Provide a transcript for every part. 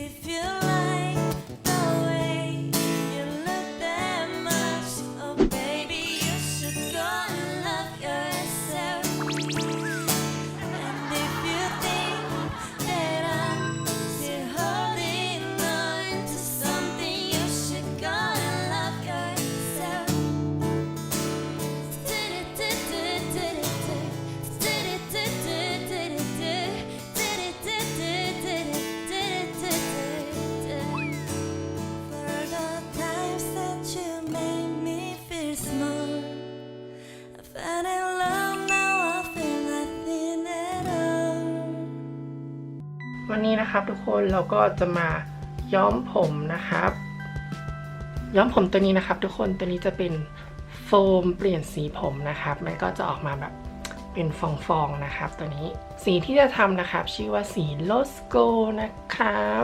if you วันนี้นะครับ ทุกคนเราก็จะมาย้อมผมนะครับ ย้อมผมตัวนี้นะครับ ทุกคนตัวนี้จะเป็นโฟมเปลี่ยนสีผมนะครับ มันก็จะออกมาแบบเป็นฟองๆนะครับ ตัวนี้สีที่จะทำนะครับ ชื่อว่าสีโลสโกนะครับ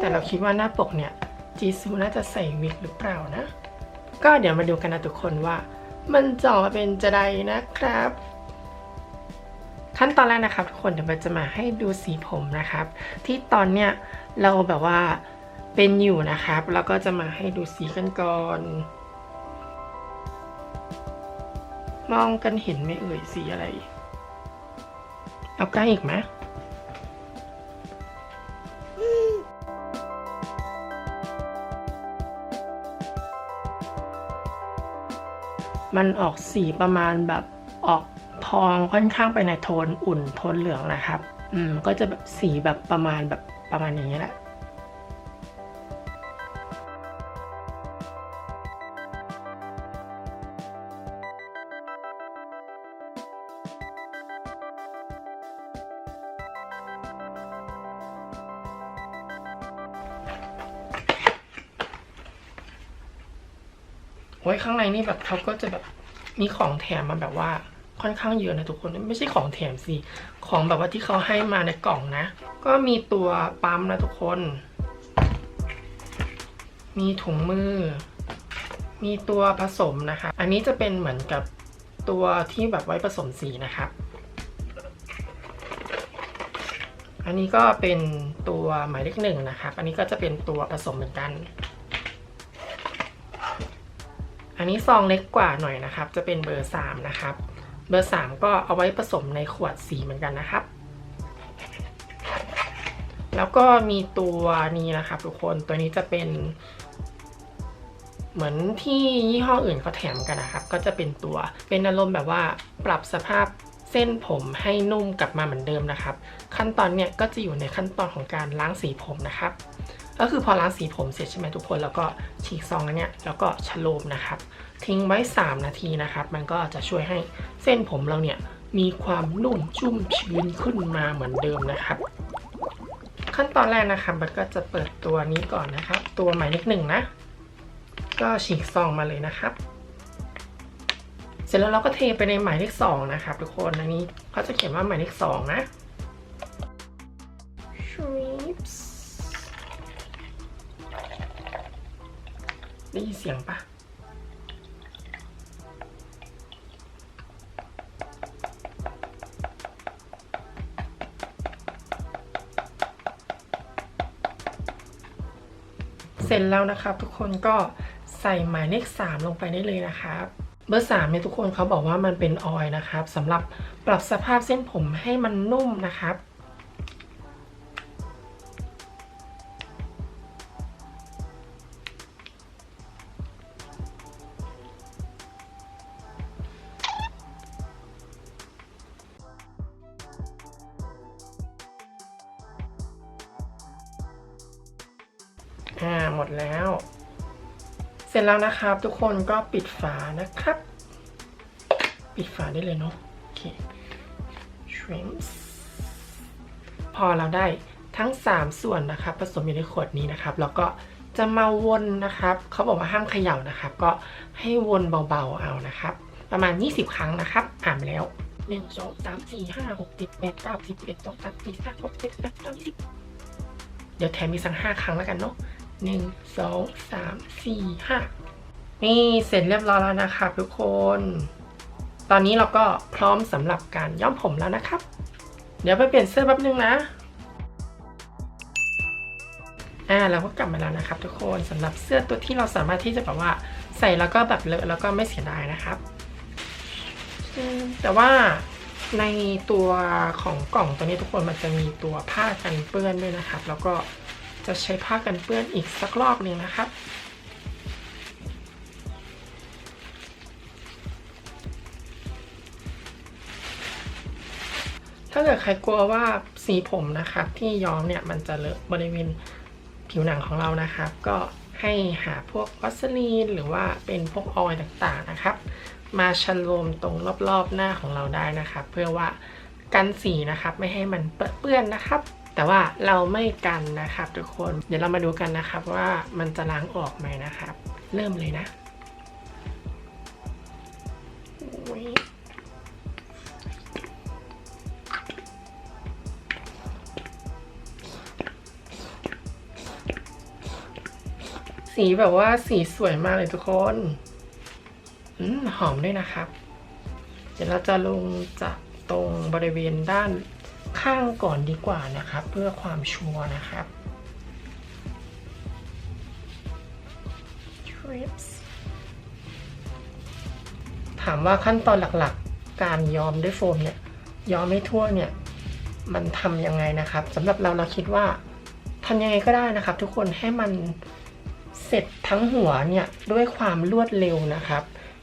แต่เราคิดว่าหน้าปกเนี่ยจีซูน่าจะใส่วิกหรือเปล่านะ ก็เดี๋ยวมาดูกันนะทุกคนว่า มันจะอเป็นจะไดนะครับ ขั้นตอนแรกนะครับทุกคนเดี๋ยวเราจะมาให้ดูสีผมนะครับ ที่ตอนเนี้ยเราแบบว่าเป็นอยู่นะครับ แล้วก็จะมาให้ดูสีกันก่อน มองกันเห็นไหมเอ่ยสีอะไร เอาใกล้อีกไหมมันออกสีประมาณแบบ ออกทองค่อนข้างไปในโทนอุ่นโทนเหลืองนะครับ อืมก็จะแบบสีแบบประมาณแบบประมาณอย่างนี้แหละโอ้ยข้างในนี่แบบเขาก็จะแบบมีของแถมมาแบบว่า ค่อนข้างเยอะนะทุกคนไม่ใช่ของแถมสิของแบบว่าที่เขาให้มาในกล่องนะ ก็มีตัวปั๊มนะทุกคน มีถุงมือ มีตัวผสมนะคะ อันนี้จะเป็นเหมือนกับตัวที่แบบไว้ผสมสีนะครับอันนี้ก็เป็นตัวหมายเลขหนึ่งนะครับ อันนี้ก็จะเป็นตัวผสมเหมือนกัน อันนี้ซองเล็กกว่าหน่อยนะครับ จะเป็นเบอร์3นะครับ เบอร์ 3 ก็เอาไว้ผสมในขวดสีเหมือนกันนะครับ แล้วก็มีตัวนี้นะครับทุกคนตัวนี้จะเป็น เหมือนที่ยี่ห้ออื่นเขาแถมกันนะครับ ก็จะเป็นตัวเป็นอารมณ์แบบว่าปรับสภาพเส้นผมให้นุ่มกลับมาเหมือนเดิมนะครับ ขั้นตอนเนี้ยก็จะอยู่ในขั้นตอนของการล้างสีผมนะครับ ก็คือพอล้างสีผมเสร็จใช่ไหมทุกคนแล้วก็ฉีกซองอันเนี้ยแล้วก็ชโลมนะครับ ทิ้งไว้ 3 นาทีนะครับ มันก็จะช่วยให้เส้นผมเราเนี่ยมีความนุ่มชุ่มชื้นขึ้นมาเหมือนเดิมนะครับ ขั้นตอนแรกนะครับมันก็จะเปิดตัวนี้ก่อนนะครับ ตัวหมายเลขหนึ่งนะ ก็ฉีกซองมาเลยนะครับ เสร็จแล้วเราก็เทไปในหมายเลขสองนะครับทุกคนอันนี้เขาจะเขียนว่าหมายเลขสองนะ Shrips ได้ยินเสียงปะเสร็จแล้วนะครับทุกคนก็ใส่หมายเลข 3 ลงไปได้เลยนะครับเบอร์3เนี่ยทุกคนเขาบอกว่ามันเป็นออยล์นะครับสำหรับปรับสภาพเส้นผมให้มันนุ่มนะครับ จแล้วนะครับ ทุกคนก็ปิดฝานะครับ ปิดฝาได้เลยเนาะโอเค shrimps พอเราได้ทั้ง 3 ส่วนนะครับ ผสมอยู่ในขวดนี้นะครับ แล้วก็จะมาวนนะครับเขาบอกว่าห้ามเขย่านะครับ ก็ให้วนเบาๆเอานะครับ ประมาณ 20 ครั้งนะครับอ่านไปแล้ว1 2 3 4 5 6 7 8 9 10 11 12 13 14 15 16 17 18 19 20เดี๋ยวแถมมีสักห้าครั้งแล้วกันเนาะ หนึ่งสองสามสี่ห้านี่เสร็จเรียบร้อยแล้วนะครับทุกคน ตอนนี้เราก็พร้อมสำหรับการย้อมผมแล้วนะครับ เดี๋ยวไปเปลี่ยนเสื้อแป๊บนึงนะอ่าเราก็กลับมาแล้วนะครับ ทุกคนสำหรับเสื้อตัวที่เราสามารถที่จะแบบว่าใส่แล้วก็แบบเลอะแล้วก็ไม่เสียดายนะครับ แต่ว่าในตัวของกล่องตัวนี้ทุกคนมันจะมีตัวผ้ากันเปื้อนด้วยนะครับ แล้วก็ จะใช้ผ้ากันเปื้อนอีกสักรอบหนึ่งนะครับ ถ้าเกิดใครกลัวว่าสีผมนะครับที่ย้อมเนี่ยมันจะเลอะบริเวณผิวหนังของเรานะครับ ก็ให้หาพวกวัสลีนหรือว่าเป็นพวกออยล์ต่างๆนะครับ มาชะโลมตรงรอบๆหน้าของเราได้นะครับ เพื่อว่ากันสีนะครับไม่ให้มันเปื้อนนะครับ แต่ว่าเราไม่กันนะครับทุกคน เดี๋ยวเรามาดูกันนะครับว่ามันจะล้างออกไหมนะครับ เริ่มเลยนะโอ้ยสีแบบว่าสีสวยมากเลยทุกคนอืมหอมด้วยนะครับ เดี๋ยวเราจะลงจากตรงบริเวณด้าน ข้างก่อนดีกว่านะครับ เพื่อความชัวร์นะครับถามว่าขั้นตอนหลักๆ การย้อมด้วยโฟมเนี่ยย้อมไม่ทั่วเนี่ยมันทำยังไงนะครับสำหรับเราเราคิดว่าทำยังไงก็ได้นะครับ ทุกคนให้มันเสร็จทั้งหัวเนี่ยด้วยความรวดเร็วนะครับ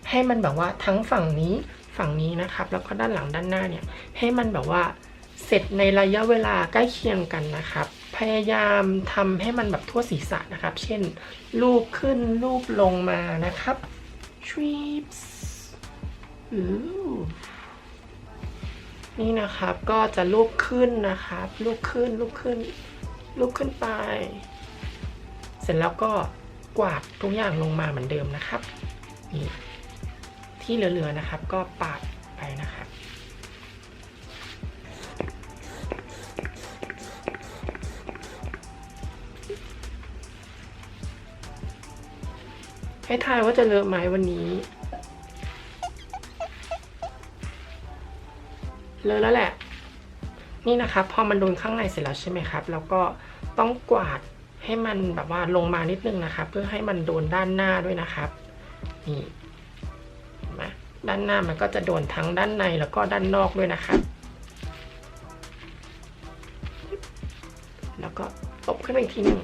ให้มันแบบว่าทั้งฝั่งนี้ฝั่งนี้นะครับ แล้วก็ด้านหลังด้านหน้าเนี่ยให้มันแบบว่า เสร็จในระยะเวลาใกล้เคียงกันนะครับ พยายามทำให้มันแบบทั่วศีรษะนะครับ เช่น รูปขึ้นรูปลงมานะครับ trips อู้นี่นะครับก็จะรูปขึ้นนะครับรูปขึ้นรูปขึ้นรูปขึ้นไป เสร็จแล้วก็กวาดทุกอย่างลงมาเหมือนเดิมนะครับนี่ที่เหลือๆนะครับก็ปาดไปนะครับ ให้ทายว่าจะเลอะไหมวันนี้ เลอะแล้วแหละ นี่นะครับพอมันโดนข้างในเสร็จแล้วใช่ไหมครับ แล้วก็ต้องกวาดให้มันแบบว่าลงมานิดนึงนะครับ เพื่อให้มันโดนด้านหน้าด้วยนะครับ นี่เห็นไหมด้านหน้ามันก็จะโดนทั้งด้านในแล้วก็ด้านนอกด้วยนะครับ แล้วก็ตบขึ้นมาอีกทีหนึ่ง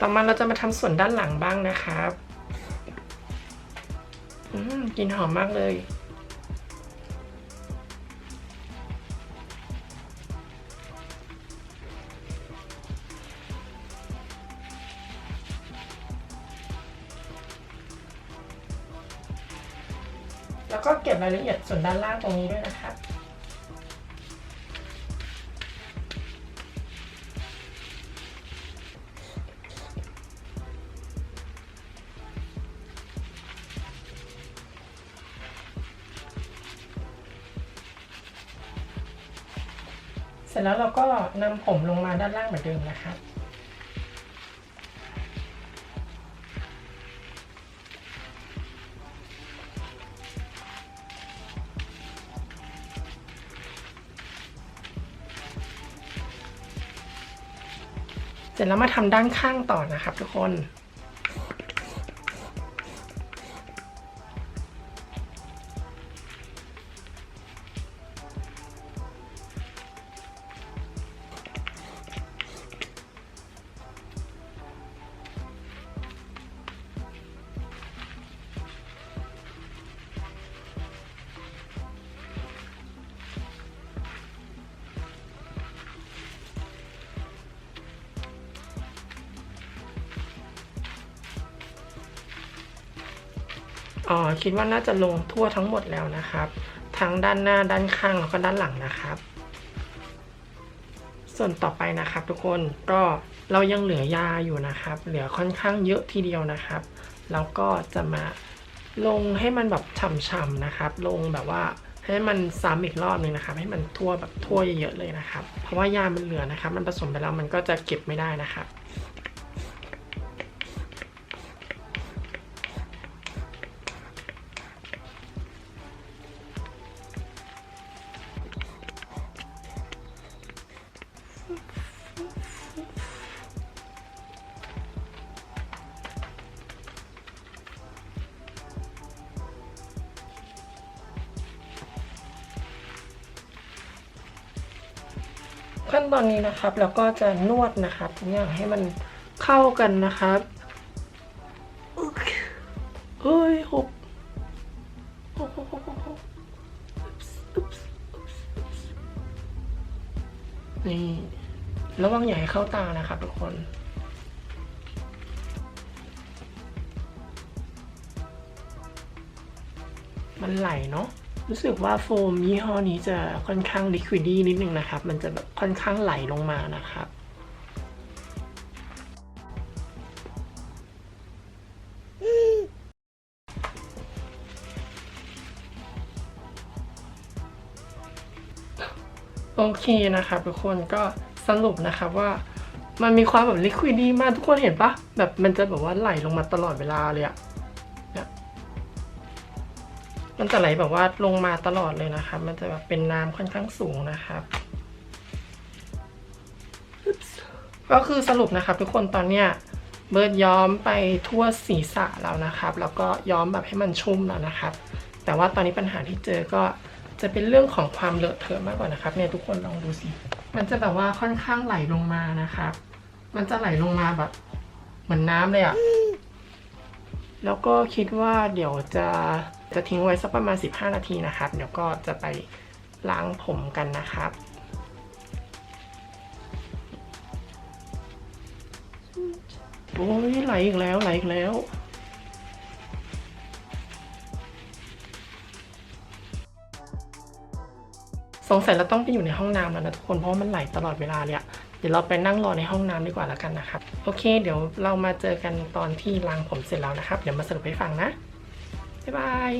ต่อมาเราจะมาทำส่วนด้านหลังบ้างนะครับอืมกลินหอมมากเลยแล้วก็เก็บรายละเอียดส่วนด้านล่างตรงนี้ด้วยนะครับ ร็จแล้วเราก็นำผมลงมาด้านล่างเหมือนเดิมนะครับเสร็จแล้วมาทำด้านข้างต่อนะครับทุกคน คิดว่าน่าจะลงทั่วทั้งหมดแล้วนะครับ ทั้งด้านหน้าด้านข้างแล้วก็ด้านหลังนะครับ ส่วนต่อไปนะครับ ทุกคนก็เรายังเหลือยาอยู่นะครับ เหลือค่อนข้างเยอะทีเดียวนะครับ แล้วก็จะมาลงให้มันแบบฉ่ำๆนะครับ ลงแบบว่าให้มันซ้ำอีกรอบหนึงนะครับ ให้มันทั่วแบบทั่วเยอะๆเลยนะครับ เพราะว่ายามันเหลือนะครับ มันผสมไปแล้วมันก็จะเก็บไม่ได้นะครับ ขั้นตอนนี้นะครับแล้วก็จะนวดนะครับทุกอย่างให้มันเข้ากันนะครับเฮ้ยหุบอุ๊บอุ๊บอุ๊บนี่ระวังอย่าให้เข้าตานะครับทุกคนมันไหลเนาะ รู้สึกว่าโฟมยี่ห้อนี้จะค่อนข้างลิควิดี้นิดนึงนะครับ มันจะแบบค่อนข้างไหลลงมานะครับโอเคนะครับทุกคนก็สรุปนะครับว่ามันมีความแบบลิควิดี้มากทุกคนเห็นปะแบบมันจะแบบว่าไหลลงมาตลอดเวลาเลยอะ มันจะไหลแบบว่าลงมาตลอดเลยนะครับมันจะแบบเป็นน้ำค่อนข้างสูงนะครับ ก็คือสรุปนะครับทุกคนตอนเนี้ยเบิร์ดย้อมไปทั่วศีรษะแล้วนะครับ แล้วก็ย้อมแบบให้มันชุ่มแล้วนะครับ แต่ว่าตอนนี้ปัญหาที่เจอก็จะเป็นเรื่องของความเลอะเทอะมากกว่านะครับเนี่ยทุกคนลองดูสิ มันจะแบบว่าค่อนข้างไหลลงมานะครับ มันจะไหลลงมาแบบ เหมือนน้ำเลยอะแล้วก็คิดว่าเดี๋ยวจะ จะทิ้งไว้สักประมาณ 15 นาทีนะครับ เดี๋ยวก็จะไปล้างผมกันนะครับโอ้ยไหลอีกแล้วไหลอีกแล้วสงสัยเราต้องไปอยู่ในห้องน้ำแล้วนะทุกคนเพราะมันไหลตลอดเวลาเลยอะเดี๋ยวเราไปนั่งรอในห้องน้ำดีกว่าแล้วกันนะครับ โอเค เดี๋ยวเรามาเจอกันตอนที่ล้างผมเสร็จแล้วนะครับ เดี๋ยวมาสรุปให้ฟังนะ บ๊ายบาย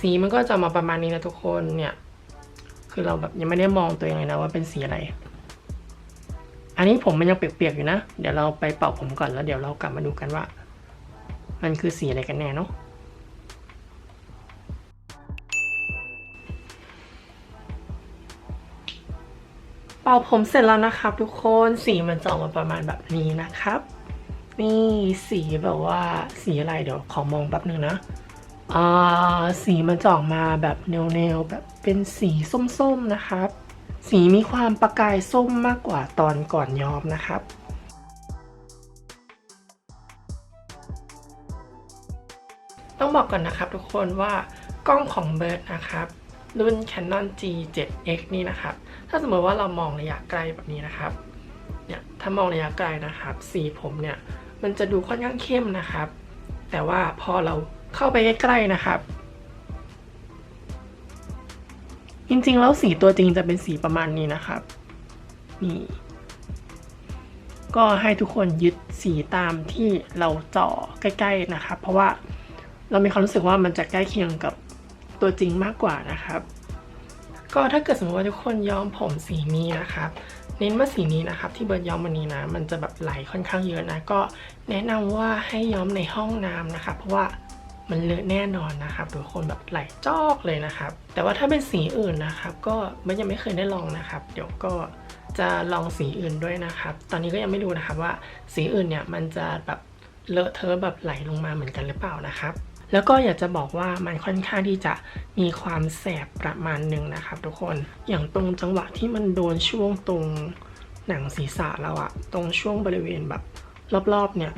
สีมันก็จะมาประมาณนี้นะทุกคนเนี่ย คือเราแบบยังไม่ได้มองตัวเองเลยนะว่าเป็นสีอะไร อันนี้ผมมันยังเปียกๆอยู่นะ เดี๋ยวเราไปเป่าผมก่อนแล้วเดี๋ยวเรากลับมาดูกันว่า มันคือสีอะไรกันแน่เนาะเป่าผมเสร็จแล้วนะครับ ทุกคนสีมันจะออกมาประมาณแบบนี้นะครับ นี่สีแบบว่าสีอะไรเดี๋ยวขอมองแป๊บนึงนะอ่าสีมันจะออกมาแบบแนวๆแบบเป็นสีส้มๆนะครับ สีมีความประกายส้มมากกว่าตอนก่อนย้อมนะครับต้องบอกก่อนนะครับทุกคนว่ากล้องของเบิร์ดนะครับรุ่น Canon G7X นี่นะครับ ถ้าสมมติว่าเรามองระยะไกลแบบนี้นะครับเนี่ยถ้ามองระยะไกลนะครับ สีผมเนี่ยมันจะดูค่อนข้างเข้มนะครับ แต่ว่าพอเราเข้าไปใกล้ๆนะครับ จริงๆ แล้วสีตัวจริงจะเป็นสีประมาณนี้นะครับ นี่ ก็ให้ทุกคนยึดสีตามที่เราเจาะใกล้ ๆ นะครับ เพราะว่าเรามีความรู้สึกว่ามันจะใกล้เคียงกับตัวจริงมากกว่านะครับ ก็ถ้าเกิดสมมติว่าทุกคนย้อมผมสีนี้นะครับ เน้นว่าสีนี้นะครับ ที่เบิร์ดย้อมวันนี้นะ มันจะแบบไหลค่อนข้างเยอะนะ ก็แนะนำว่าให้ย้อมในห้องน้ำนะครับเพราะว่า มันเลอะแน่นอนนะครับทุกคนแบบไหลจอกเลยนะครับ แต่ว่าถ้าเป็นสีอื่นนะครับ ก็มันยังไม่เคยได้ลองนะครับ เดี๋ยวก็จะลองสีอื่นด้วยนะครับ ตอนนี้ก็ยังไม่รู้นะครับว่าสีอื่นเนี่ยมันจะแบบเลอะเทอะแบบไหลลงมาเหมือนกันหรือเปล่านะครับแล้วก็อยากจะบอกว่ามันค่อนข้างที่จะมีความแสบประมาณหนึ่งนะครับ ทุกคนอย่างตรงจังหวะที่มันโดนช่วงตรงหนังศีรษะเราอะตรงช่วงบริเวณแบบรอบๆเนี่ย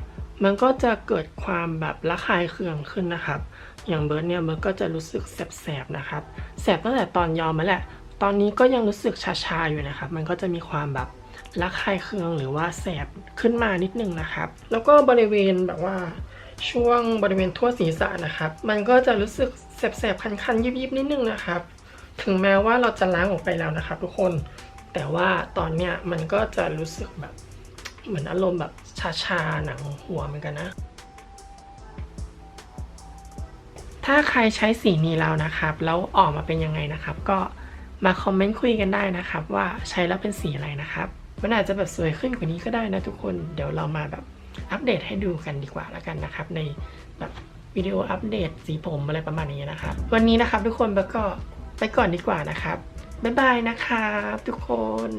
มันก็จะเกิดความแบบระคายเคืองขึ้นนะครับ อย่างเบิร์ดเนี่ยมันก็จะรู้สึกแสบๆนะครับ แสบตั้งแต่ตอนยอมมาแหละ ตอนนี้ก็ยังรู้สึกชาๆอยู่นะครับ มันก็จะมีความแบบระคายเคืองหรือว่าแสบขึ้นมานิดนึงนะครับ แล้วก็บริเวณแบบว่าช่วงบริเวณทั่วศีรษะนะครับ มันก็จะรู้สึกแสบๆ คันๆ ยิบๆ นิดนึงนะครับ ถึงแม้ว่าเราจะล้างออกไปแล้วนะครับ ทุกคน แต่ว่าตอนเนี้ยมันก็จะรู้สึกแบบ เหมือนอารมณ์แบบชาๆหนังหัวเหมือนกันนะ ถ้าใครใช้สีนี้แล้วนะครับ แล้วออกมาเป็นยังไงนะครับ ก็มาคอมเมนต์คุยกันได้นะครับ ว่าใช้แล้วเป็นสีอะไรนะครับมันอาจจะแบบสวยขึ้นกว่านี้ก็ได้นะทุกคนเดี๋ยวเรามาแบบอัปเดตให้ดูกันดีกว่าแล้วกันนะครับ ในแบบวิดีโออัปเดตสีผมอะไรประมาณนี้นะครับ วันนี้นะครับทุกคนแล้วก็ไปก่อนดีกว่านะครับบ๊ายบายนะครับทุกคน